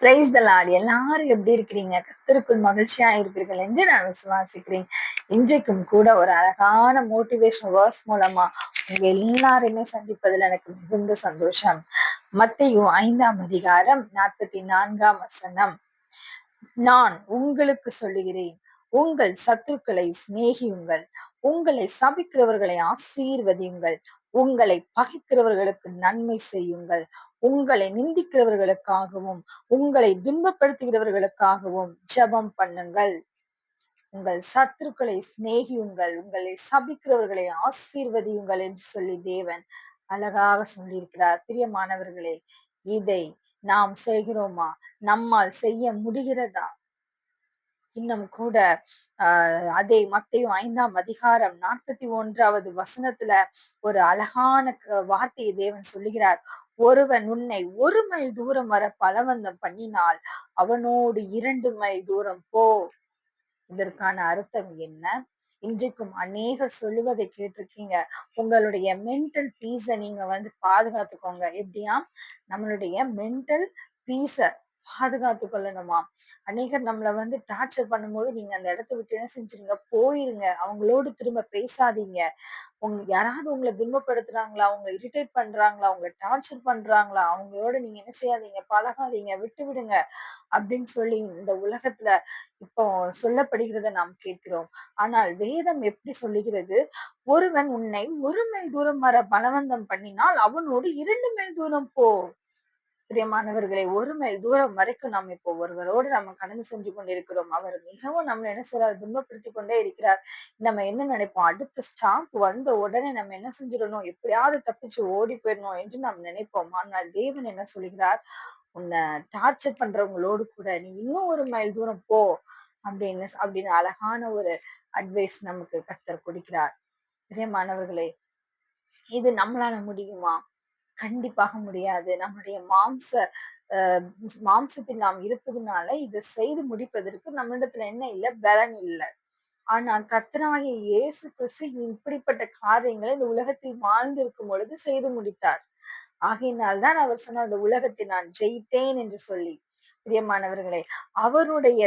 Price தலாட் எல்லாரும் எப்படி இருக்கிறீங்க? கத்திற்குள் மகிழ்ச்சியா இருப்பீர்கள் என்று நான் விசுவாசிக்கிறேன். இன்றைக்கும் கூட ஒரு அழகான மோட்டிவேஷன் வேர்ஸ் மூலமா உங்க எல்லாருமே சந்திப்பதில் எனக்கு மிகுந்த சந்தோஷம். மத்தையும் ஐந்தாம் அதிகாரம் நாற்பத்தி நான்காம் வசனம். நான் உங்களுக்கு சொல்லுகிறேன். உங்கள் சத்துருக்களை சிநேகியுங்கள். உங்களை சபிக்கிறவர்களை ஆசீர்வதியுங்கள். உங்களை பகைக்கிறவர்களுக்கு நன்மை செய்யுங்கள். உங்களை நிந்திக்கிறவர்களுக்காகவும் உங்களை துன்பப்படுத்துகிறவர்களுக்காகவும் ஜபம் பண்ணுங்கள். உங்கள் சத்துருக்களை சிநேகியுங்கள். உங்களை சபிக்கிறவர்களை ஆசீர்வதியுங்கள் என்று சொல்லி தேவன் அழகாக சொல்லியிருக்கிறார். பிரியமானவர்களே இதை நாம் செய்கிறோமா? நம்மால் செய்ய முடிகிறதா? இன்னும் கூட ஆஹ் அதே மத்தையும் ஐந்தாம் அதிகாரம் நாற்பத்தி ஒன்றாவது வசனத்துல ஒரு அழகான வார்த்தையை தேவன் சொல்லுகிறார். ஒருவன் உன்னை ஒரு மைல் தூரம் வர பலவந்தம் பண்ணினால் அவனோடு இரண்டு மைல் தூரம் போ. இதற்கான அர்த்தம் என்ன? இன்றைக்கும் அநேகர் சொல்லுவதை கேட்டிருக்கீங்க. உங்களுடைய மென்டல் பீஸை நீங்க வந்து பாதுகாத்துக்கோங்க. எப்படியா நம்மளுடைய மென்டல் பீஸை பாதுகாத்து கொள்ளணுமா? அநேகர் நம்மளை வந்து டார்ச்சர் பண்ணும்போது நீங்க அந்த இடத்த விட்டு என்ன செஞ்சிருங்க? போயிருங்க. அவங்களோடு திரும்ப பேசாதீங்க. உங்க யாராவது உங்களை துன்பப்படுத்துறாங்களா? அவங்க இரிட்டேட் பண்றாங்களா? உங்களை டார்ச்சர் பண்றாங்களா? அவங்களோட நீங்க என்ன செய்யாதீங்க? பழகாதீங்க. விட்டு விடுங்க. அப்படின்னு சொல்லி இந்த உலகத்துல இப்போ சொல்லப்படுகிறத நாம் கேட்கிறோம். ஆனால் வேதம் எப்படி சொல்லுகிறது? ஒருவன் உன்னை ஒரு மைல் தூரம் வர பலவந்தம் பண்ணினால் அவனோடு இரண்டு மைல் தூரம் போ. பிரியமானவர்களை ஒரு மைல் தூரம் வரைக்கும் நாம் இப்போ ஒருவரோடு நம்ம கடந்து சென்று கொண்டிருக்கிறோம். அவர் மிகவும் நம்ம என்ன செய்யறார் துன்பப்படுத்தி கொண்டே இருக்கிறார். நம்ம என்ன நினைப்போம்? அடுத்த ஸ்டாப் வந்த உடனே நம்ம என்ன செஞ்சிடணும்? எப்படியாவது தப்பிச்சு ஓடி போயிடணும் என்று நாம் நினைப்போம். ஆனால் தேவன் என்ன சொல்கிறார்? உன்னை டார்ச்சர் பண்றவங்களோடு கூட நீ இன்னும் ஒரு மைல் தூரம் போ அப்படின்னு அப்படின்னு அழகான ஒரு அட்வைஸ் நமக்கு கத்தர் கொடுக்கிறார். பிரியமானவர்களே இது நம்மளால முடியுமா? கண்டிப்பாக முடியாது. நம்முடைய மாம்ச மாம்சத்தில் நாம் இருப்பதுனால இதை செய்து முடிப்பதற்கு நம்மிடத்துல என்ன இல்லை? பலன் இல்லை. ஆனால் கத்தனாகிய இயேசு கிறிஸ்து இப்படிப்பட்ட காரியங்களை இந்த உலகத்தில் வாழ்ந்திருக்கும் பொழுது செய்து முடித்தார். ஆகையினால்தான் அவர் சொன்ன அந்த உலகத்தை நான் ஜெயித்தேன் என்று சொல்லி. பிரியமானவர்களே அவருடைய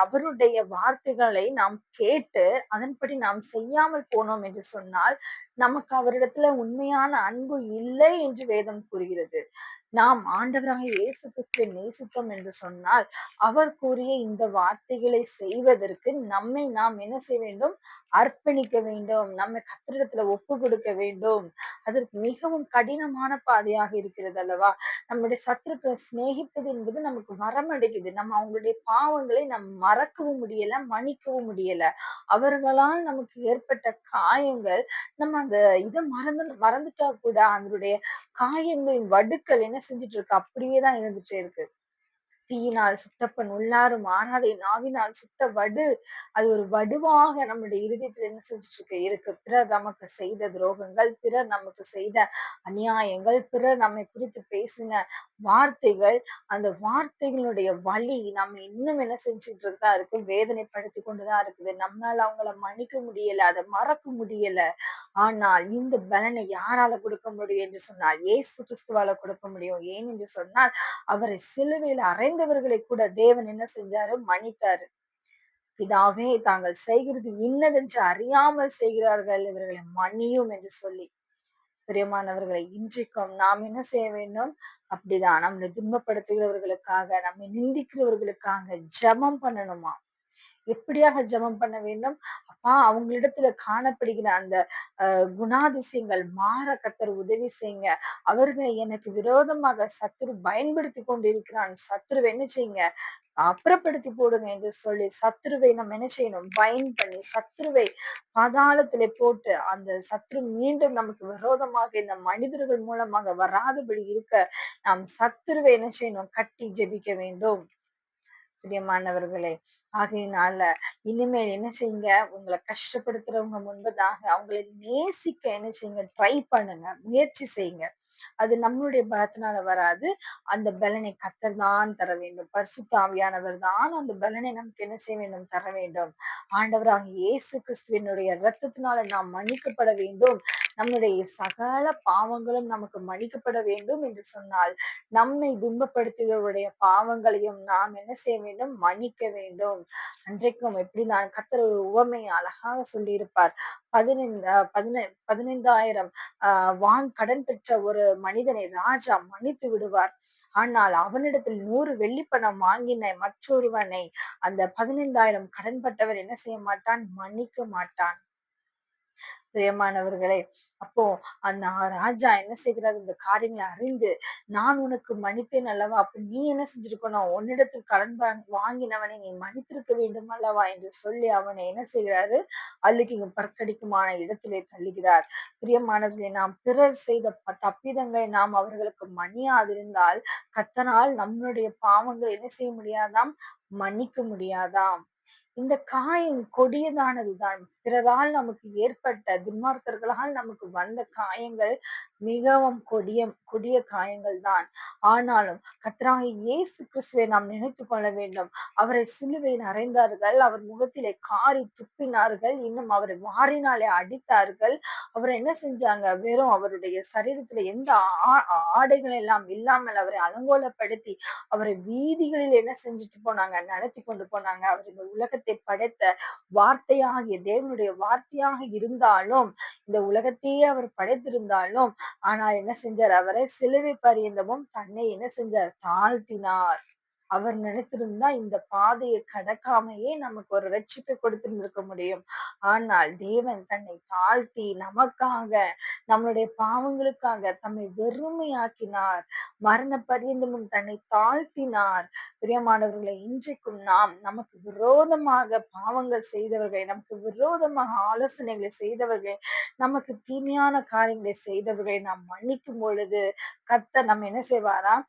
அவருடைய வார்த்தைகளை நாம் கேட்டு அதன்படி நாம் செய்யாமல் போனோம் என்று சொன்னால் நமக்கு அவரிடத்துல உண்மையான அன்பு இல்லை என்று வேதம் கூறுகிறது. நாம் ஆண்டவராக இயேசு கிறிஸ்துவை நேசித்தோம் என்று சொன்னால் அவர் கூறிய இந்த வார்த்தைகளை செய்வதற்கு நம்மை நாம் என்ன செய்ய வேண்டும்? அர்ப்பணிக்க வேண்டும். நம்மை கத்திரிடத்துல ஒப்பு கொடுக்க வேண்டும். அதற்கு மிகவும் கடினமான பாதையாக இருக்கிறது அல்லவா? நம்முடைய சத்துருக்களை சிநேகிப்பது என்பது நமக்கு வரமடைக்குது நம்ம அவங்களுடைய பாவங்களை நம் மறக்கவும் முடியல மன்னிக்கவும் முடியல. அவர்களால் நமக்கு ஏற்பட்ட காயங்கள் நம்ம அந்த இதை மறந்து மறந்துட்டா கூட அதனுடைய காயங்களின் வடுக்கள் என்ன செஞ்சுட்டு இருக்கு அப்படியேதான் இருந்துட்டே இருக்கு தீயினால் சுட்டப்பன் உள்ளாரும் ஆறாதை நாவினால் சுட்ட வடு அது ஒரு வடுவாக நம்முடைய இறுதியத்தில் என்ன செஞ்சுட்டு இருக்கு. இருக்கு பிறர் நமக்கு செய்த துரோகங்கள் பிறர் நமக்கு செய்த அநியாயங்கள் பிறர் நம்மை குறித்து பேசின வார்த்தைகள் அந்த வார்த்தைகளுடைய வழி நம்ம இன்னும் என்ன செஞ்சுட்டு இருக்கா? இருக்கு வேதனைப்படுத்தி கொண்டுதான் இருக்குது. நம்மளால அவங்கள மன்னிக்க முடியல அதை மறக்க முடியல. ஆனால் இந்த பலனை யாரால கொடுக்க முடியும் என்று சொன்னால் ஏசு கிறிஸ்துவால கொடுக்க முடியும். ஏன் என்று சொன்னால் அவரை சிலுவையில் அறைந்தவர்களை கூட தேவன் என்ன செஞ்சாரு? மன்னித்தாரு. பிதாவே தாங்கள் செய்கிறது இன்னதென்று அறியாமல் செய்கிறார்கள். இவர்களை மன்னியும் என்று சொல்லி. பிரியமானவர்களை இன்றைக்கும் நாம் என்ன செய்ய வேண்டும்? அப்படிதான். நம்மளை துன்பப்படுத்துகிறவர்களுக்காக நம்மை நிந்திக்கிறவர்களுக்காக ஜபம் பண்ணணுமா? எப்படியாக ஜபம் பண்ண வேண்டும்? அப்பா அவங்களிடத்துல காணப்படுகிற அந்த குணாதிசயங்கள் மாற கத்தர் உதவி செய்யுங்க. அவர்களை எனக்கு விரோதமாக சத்துரு பயன்படுத்தி கொண்டிருக்கிறான். சத்துருவை என்ன செய்யுங்க? அப்புறப்படுத்தி போடுங்க என்று சொல்லி சத்ருவை நம்ம என்ன செய்யணும்? பயன் பண்ணி சத்ருவை பதாளத்திலே போட்டு அந்த சத்ரு மீண்டும் நமக்கு விரோதமாக இந்த மனிதர்கள் மூலமாக வராதபடி இருக்க நாம் சத்ருவை என்ன செய்யணும்? கட்டி ஜெபிக்க வேண்டும். பிரியமானவர்களே ஆகையினால இனிமேல் என்ன செய்யுங்க? உங்களை கஷ்டப்படுத்துறவங்க முன்பதாக அவங்களை நேசிக்க என்ன செய்யுங்க? ட்ரை பண்ணுங்க. முயற்சி செய்யுங்க. அது நம்மளுடைய பலத்தினால வராது. அந்த பலனை கத்தர் தான் தர வேண்டும். பரிசுத்த ஆவியானவர் தான் அந்த பலனை நமக்கு என்ன செய்ய வேண்டும்? தர வேண்டும். ஆண்டவராக இயேசு கிறிஸ்துவனுடைய ரத்தத்தினால நாம் மன்னிக்கப்பட வேண்டும். நம்முடைய சகல பாவங்களும் நமக்கு மன்னிக்கப்பட வேண்டும் என்று சொன்னால் நம்மை துன்பப்படுத்தியவருடைய பாவங்களையும் நாம் என்ன செய்ய வேண்டும்? மன்னிக்க வேண்டும். அன்றைக்கும் எப்படி நான் கத்தர் ஒரு உவமை அழகாக சொல்லியிருப்பார். பதினைந்து பதினை பதினைந்தாயிரம் ஆஹ் வான் கடன் பெற்ற ஒரு மனிதனை ராஜா மன்னித்து விடுவார். ஆனால் அவனிடத்தில் நூறு வெள்ளிப்பணம் வாங்கின மற்றொருவனை அந்த பதினைந்தாயிரம் கடன்பட்டவர் என்ன செய்ய மாட்டான்? மன்னிக்க மாட்டான். பிரியமானவர்களே அப்போ அந்த ராஜா என்ன செய்கிறார்? இந்த காரியங்களை அறிந்து நான் உனக்கு மன்னித்தேன் அல்லவா? அப்ப நீ என்ன செஞ்சிருக்கணும்? உன்னிடத்தில் கடன் வாங்கினவனை நீ மன்னித்திருக்க வேண்டும் அல்லவா? என்று சொல்லி அவனை என்ன செய்கிறாரு? அழுகிங்க பற்கடிக்குமான இடத்திலே தள்ளுகிறார். பிரியமானவர்களை நாம் பிறர் செய்த தப்பிதங்களை நாம் அவர்களுக்கு மன்னியாதிருந்தால் கத்தனால் நம்மளுடைய பாவங்கள் என்ன செய்ய முடியாதாம்? மன்னிக்க முடியாதாம். இந்த காயம் கொடியதானதுதான். பிறரால் நமக்கு ஏற்பட்ட துன்மார்க்கர்களால் நமக்கு வந்த காயங்கள் மிகவும் கொடிய கொடிய காயங்கள் தான். ஆனாலும் கத்ராக இயேசு கிறிஸ்துவை நாம் நினைத்து கொள்ள வேண்டும். அவரை சிலுவையில் அறைந்தார்கள். அவர் முகத்திலே காரி துப்பினார்கள். இன்னும் அவரை வாரினாலே அடித்தார்கள். அவர் என்ன செஞ்சாங்க? வெறும் அவருடைய சரீரத்துல எந்த ஆடைகள் எல்லாம் இல்லாமல் அவரை அலங்கோலப்படுத்தி அவரை வீதிகளில் என்ன செஞ்சுட்டு போனாங்க? நடத்தி கொண்டு போனாங்க. அவர் இந்த உலகத்தை படைத்த வார்த்தையாகிய தேவனுடைய வார்த்தையாக இருந்தாலும் இந்த உலகத்தையே அவர் படைத்திருந்தாலும் ஆனால் என்ன செஞ்சார்? அவரை சிலுவை பரியந்தமும் தன்னை என்ன செஞ்சார்? தாழ்த்தினார். அவர் நினைத்திருந்தா இந்த பாதையை கடக்காமையே நமக்கு ஒரு ரட்சிப்பை கொடுத்திருந்திருக்க முடியும். ஆனால் தேவன் தன்னை தாழ்த்தி நமக்காக நம்மளுடைய பாவங்களுக்காக தம்மை வெறுமையாக்கினார். மரண பரியந்தமும் தன்னை தாழ்த்தினார். பிரியமானவர்களை இன்றைக்கும் நாம் நமக்கு விரோதமாக பாவங்கள் செய்தவர்களை நமக்கு விரோதமாக ஆலோசனைகளை செய்தவர்களை நமக்கு தீமையான காரியங்களை செய்தவர்களை நாம் மன்னிக்கும் பொழுது கத்த நம்ம என்ன செய்வாராம்?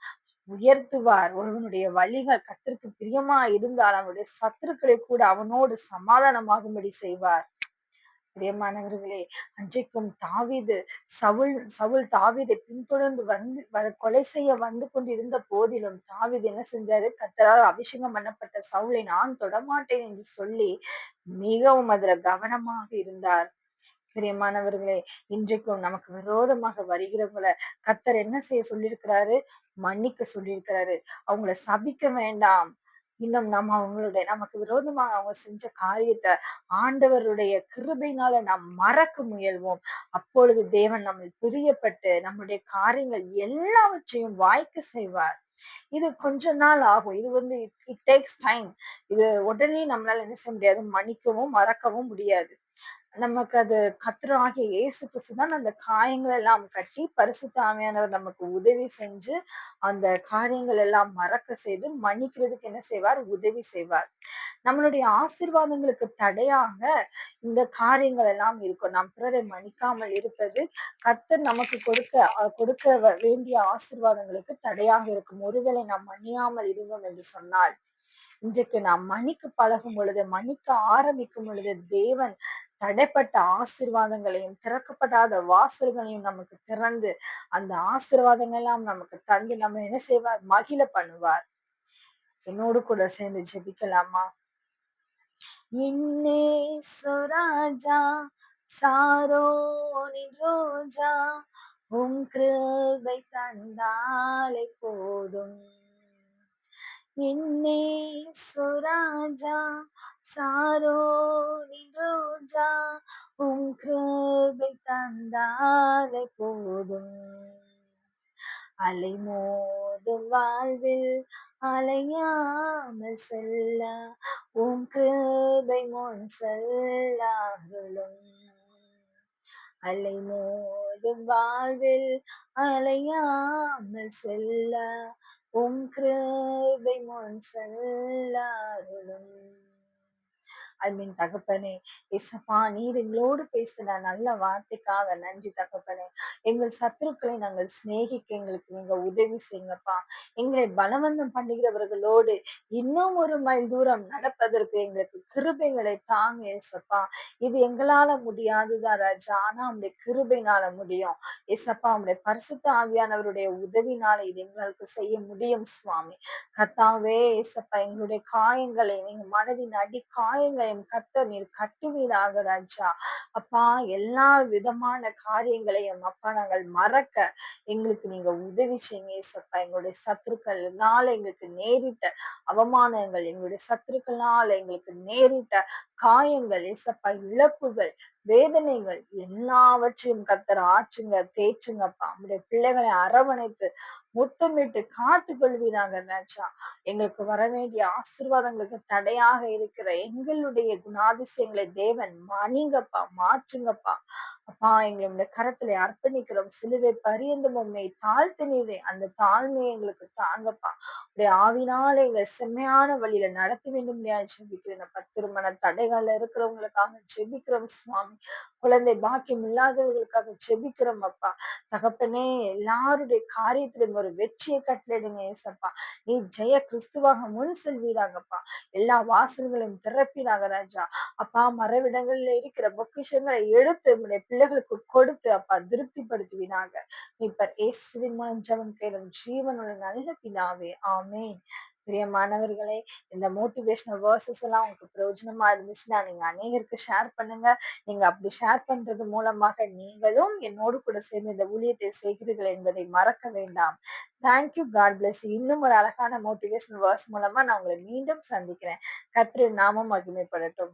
உயர்த்துவார். ஒருவனுடைய வழிகள் கத்திற்கு பிரியமா இருந்தால் அவனுடைய சத்துருக்களை கூட அவனோடு சமாதானமாகும்படி செய்வார். பிரியமானவர்களே அன்றைக்கும் தாவிது சவுல் சவுல் தாவிதை பின்தொடர்ந்து வந்து கொலை செய்ய வந்து கொண்டிருந்த போதிலும் தாவிது என்ன செஞ்சாரு? கத்தரால் அபிஷேகம் பண்ணப்பட்ட சவுளை நான் தொடமாட்டேன் என்று சொல்லி மிகவும் அதுல கவனமாக இருந்தார். பிரியமானவர்களே இன்றைக்கும் நமக்கு விரோதமாக வருகிறவங்கள கத்தர் என்ன செய்ய சொல்லியிருக்கிறாரு? மன்னிக்க சொல்லியிருக்கிறாரு. அவங்கள சபிக்க வேண்டாம். இன்னும் நம்ம அவங்களுடைய நமக்கு விரோதமாக அவங்க செஞ்ச காரியத்தை ஆண்டவருடைய கிருபையினால நாம் மறக்க முயல்வோம். அப்பொழுது தேவன் நம்ம பிரியப்பட்டு நம்முடைய காரியங்கள் எல்லாவற்றையும் வாய்க்க செய்வார். இது கொஞ்ச நாள் ஆகும். இது வந்து இட் டேக்ஸ் டைம் இது உடனே நம்மளால என்ன செய்ய முடியாது? மன்னிக்கவும் மறக்கவும் முடியாது. நமக்கு அது கத்துறாகிய இயேசு கிறிஸ்து தான் அந்த காயங்கள் எல்லாம் கட்டி பரிசுத்த ஆமையானவர் நமக்கு உதவி செஞ்சு அந்த காரியங்கள் எல்லாம் மறக்க செய்து மன்னிக்கிறதுக்கு என்ன செய்வார்? உதவி செய்வார். நம்மளுடைய ஆசிர்வாதங்களுக்கு தடையாக இந்த காரியங்கள் எல்லாம் இருக்கும். நாம் பிறரை மன்னிக்காமல் இருப்பது கத்தர் நமக்கு கொடுக்க கொடுக்க வேண்டிய ஆசிர்வாதங்களுக்கு தடையாக இருக்கும். ஒருவேளை நாம் மன்னியாமல் இருந்தோம் என்று சொன்னால் இன்றைக்கு நாம் மணிக்கு பழகும் பொழுது மன்னிக்க ஆரம்பிக்கும் பொழுது தேவன் தடைப்பட்ட ஆசிர்வாதங்களையும் திறக்கப்படாத வாசல்களையும் நமக்கு திறந்து அந்த ஆசிர்வாதங்கள் எல்லாம் நமக்கு தந்து நம்ம என்ன செய்வார்? மகிழ பண்ணுவார். என்னோடு கூட சேர்ந்து ஜெபிக்கலாமா? இன்னே சுராஜா சாரோ ரோஜா உன் கிருபை தந்தாலே போதும். என்னே சுராஜா சாரோ ரோஜா உன் கிருபை தந்தாலே போதும். அலை வாழ்வில் அலையாமல் செல்ல உன் கிருபை முன் செல்லாகலும் அலை மோதும் வாழ்வில் அலையாமல் செல்ல உம் கிருபை முன் செல்லாருளும். ஐ மீன் தகப்பனே இசப்பா நீர் எங்களோடு பேசின நல்ல வார்த்தைக்காக நன்றி தகப்பனே. எங்கள் சத்துருக்களை நாங்கள் சிநேகிக்க எங்களுக்கு நீங்க உதவி செய்யுங்கப்பா. எங்களை பலவந்தம் பண்ணுகிறவர்களோடு இன்னும் ஒரு மைல் தூரம் நடப்பதற்கு எங்களுக்கு கிருபைகளை தாங்க ஏசப்பா. இது எங்களால முடியாதுதான் ராஜா? ஆனா அவனுடைய கிருபைனால முடியும். ஏசப்பா அவனுடைய பரிசுத்த ஆவியானவருடைய உதவினால இது எங்களுக்கு செய்ய முடியும் சுவாமி. கத்தாவே ஏசப்பா எங்களுடைய காயங்களை நீங்க மனதின் அடி காயங்களை என் கத்த நீர் கட்டுவீராக ராஜா. அப்பா எல்லா விதமான காரியங்களையும் அப்பா நாங்கள் மறக்க எங்களுக்கு நீங்க உதவி செய்யுங்க ஏசப்பா எங்களுடைய சத்துருக்கள்னால எங்களுக்கு நேரிட்ட அவமானங்கள் எங்களுடைய சத்துருக்கள்னால எங்களுக்கு நேரிட்ட காயங்கள் ஏசப்பா இழப்புகள் வேதனைகள் எல்லாவற்றையும் கத்தர் ஆற்றுங்க தேய்ச்சுங்கப்பா நம்முடைய பிள்ளைகளை அரவணைத்து முத்தமிட்டு காத்து கொள்வீராங்க ராஜா. எங்களுக்கு வர வேண்டிய ஆசிர்வாதங்களுக்கு தடையாக இருக்கிற எங்களுடைய குணாதிசயங்களை தேவன் மணிங்கப்பா மாற்றுங்கப்பா. அப்பா எங்களுடைய கரத்துல அர்ப்பணிக்கிறோம். சிலுவை பரியந்தம் உண்மை தாழ்த்து நீரே. அந்த தாழ்மையை எங்களுக்கு தாங்கப்பா. உடைய ஆவினால எங்களை செம்மையான வழியில நடத்த வேண்டும் ஜெபிக்கிறேன் திருமண தடைகள்ல இருக்கிறவங்களுக்காக ஜெபிக்கிறோம் சுவாமி. குழந்தை பாக்கியம் இல்லாதவர்களுக்காக ஜெபிக்கிறோம் அப்பா. தகப்பனே எல்லாருடைய காரியத்திலும் ஒரு வெற்றியை கட்டளிடுங்க ஏசப்பா நீ ஜெய கிறிஸ்துவாக முன் செல்வீராங்கப்பா எல்லா வாசல்களையும் திறப்பீராக. ராஜா அப்பா மறைவிடங்கள்ல இருக்கிற பொக்கிஷங்களை எடுத்து உடைய பிள்ளைகளுக்கு கொடுத்து அப்பா திருப்திப்படுத்துவீனாங்க இப்ப இயேசுவின் மூலம் ஜபம் கேளும் ஜீவனுள்ள நல்ல பிதாவே. ஆமேன். பிரியமானவர்களே இந்த மோட்டிவேஷனல் வேர்சஸ் எல்லாம் உங்களுக்கு பிரயோஜனமா இருந்துச்சுன்னா நீங்க அநேகருக்கு ஷேர் பண்ணுங்க. நீங்க அப்படி ஷேர் பண்றது மூலமாக நீங்களும் என்னோடு கூட சேர்ந்து இந்த ஊழியத்தை செய்கிறீர்கள் என்பதை மறக்க வேண்டாம். தேங்க்யூ காட் பிளஸ் இன்னும் ஒரு அழகான மோட்டிவேஷனல் வேர்ஸ் மூலமா நான் உங்களை மீண்டும் சந்திக்கிறேன். கத்திரி நாமம் மகிமைப்படட்டும்.